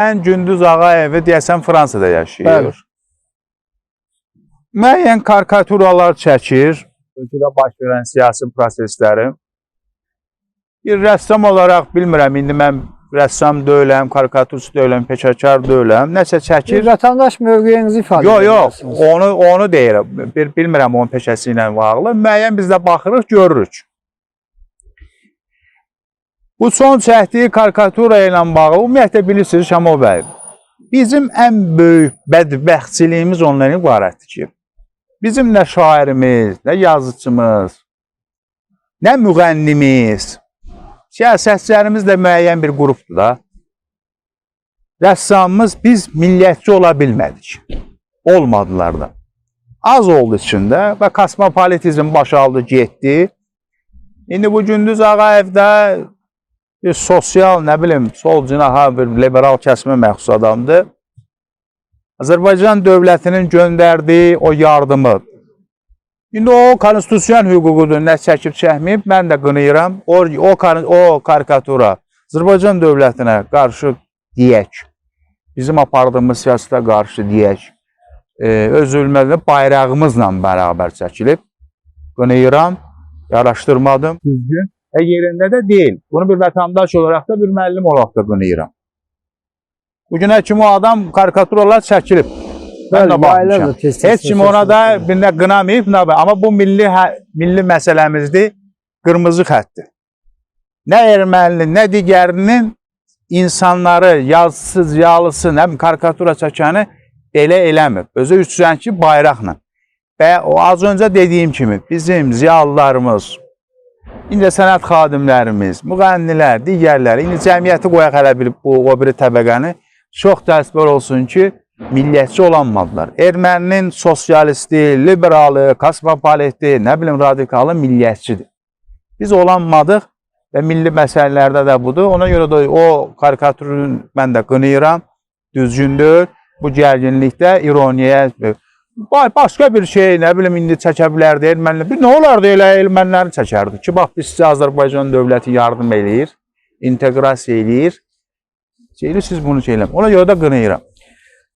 Mən Gündüz Ağayevi deyəsən Fransada yaşayır. Bəli. Müəyyən karikaturalar çəkir. Ölkədə baş verən siyasi prosesləri. Bir rəssam olaraq bilmirəm, indi mən rəssam deyiləm, karikaturist deyiləm, peşəkar deyiləm. Nəsə Bir çəkir. vətəndaş mövqeyinizi ifadə Yox, yox, onu onu deyirəm. Bir bilmirəm onun peşəsi ilə bağlı. Müəyyən biz də baxırıq, görürük. Bu son çəkdiyi karikatura ilə bağlı ümumiyyətlə bilirsiniz Şamo bəy. Bizim ən böyük bədbəxtçiliyimiz ondan ibarətdir ki, bizim nə şairimiz, nə yazıçımız, nə müğənnimiz, siyasətçilərimiz də müəyyən bir qrupdur da. Rəssamımız biz millətçi ola bilmədik. Olmadılar da. Az oldu içində və kosmopolitizm başaldı, getdi. İndi bu Gündüz Ağayev də bir sosial, nə bilim, sol cinaha bir liberal kəsmə məxsus adamdır. Azərbaycan dövlətinin göndərdiyi o yardımı İndi o konstitusiyon hüququdur, nə çəkib çəkməyib, mən də qınayıram. O o o karikatura Azərbaycan dövlətinə qarşı deyək. Bizim apardığımız siyasətə qarşı deyək. E, öz ölməli bayrağımızla bərabər çəkilib. Qınayıram, yaraşdırmadım. Düzgün. E yerində də deyil. Bunu bir vətəndaş olaraq da bir müəllim olaraq da qınayıram. Bu günə kimi o adam karikaturalar çəkilib. Mən də baxmışam. Heç kim ona da bir nə qınamayıb, nə amma bu milli milli məsələmizdir, qırmızı xəttdir. Nə erməninin, nə digərinin insanları yazısız, yalısı, nə bilim, karikatura çəkəni belə eləmir. Özü üçsənki bayraqla. Və o az öncə dediyim kimi bizim ziyalılarımız, indi sənət xadimlərimiz, müğənnilər, digərləri, indi cəmiyyəti qoyaq hələ bir bu o biri təbəqəni çox təəssüflər olsun ki, millətçi olanmadılar. Erməninin sosialisti, liberalı, kosmopoliti, nə bilim radikalı millətçidir. Biz olanmadıq və milli məsələlərdə də budur. Ona görə də o karikatürün mən də qınayıram. Düzgündür. Bu gərginlikdə ironiyaya Ba- başqa bir şey, nə bilim indi çəkə bilərdi ermənilər. Bir nə olardı elə erməniləri çəkərdi ki, bax biz sizə Azərbaycan dövləti yardım eləyir, inteqrasiya eləyir. Şeyli siz bunu şeyləm. Ona görə də qınayıram.